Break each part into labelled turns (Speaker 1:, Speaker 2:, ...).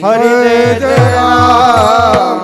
Speaker 1: હરે
Speaker 2: હરે
Speaker 1: Ram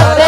Speaker 1: Radhe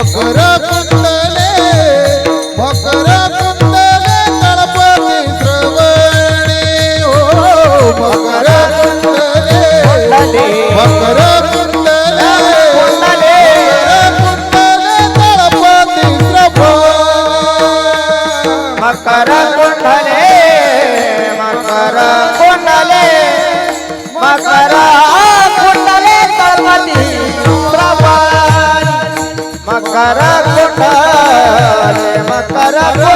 Speaker 1: Apara
Speaker 2: मकर मकर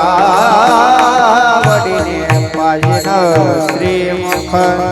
Speaker 1: આવડીને પાજન શ્રીમુખ